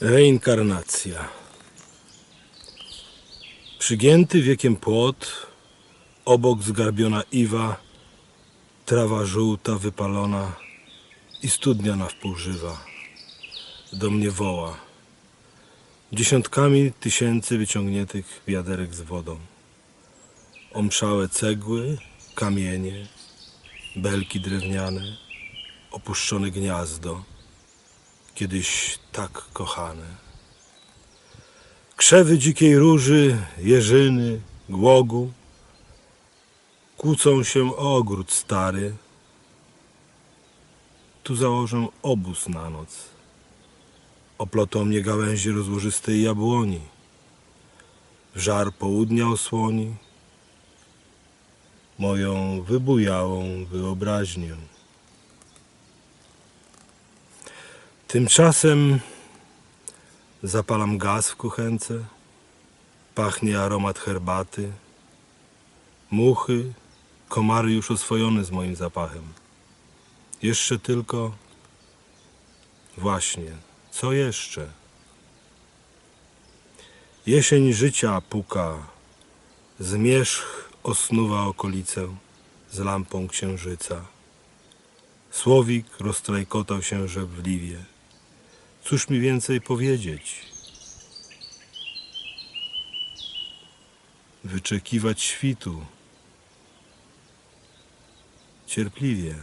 Reinkarnacja. Przygięty wiekiem płot, obok zgarbiona iwa, trawa żółta wypalona i studnia na wpół żywa. Do mnie woła. Dziesiątkami tysięcy wyciągniętych wiaderek z wodą. Omszałe cegły, kamienie, belki drewniane, opuszczone gniazdo kiedyś tak kochane. Krzewy dzikiej róży, jeżyny, głogu kłócą się o ogród stary. Tu założę obóz na noc. Oplotą mnie gałęzie rozłożystej jabłoni. Żar południa osłoni moją wybujałą wyobraźnię. Tymczasem zapalam gaz w kuchence, pachnie aromat herbaty. Muchy, komary już oswojone z moim zapachem. Jeszcze tylko. Właśnie, co jeszcze? Jesień życia puka, zmierzch osnuwa okolicę z lampą księżyca. Słowik roztrajkotał się żebliwie. Cóż mi więcej powiedzieć? Wyczekiwać świtu. Cierpliwie.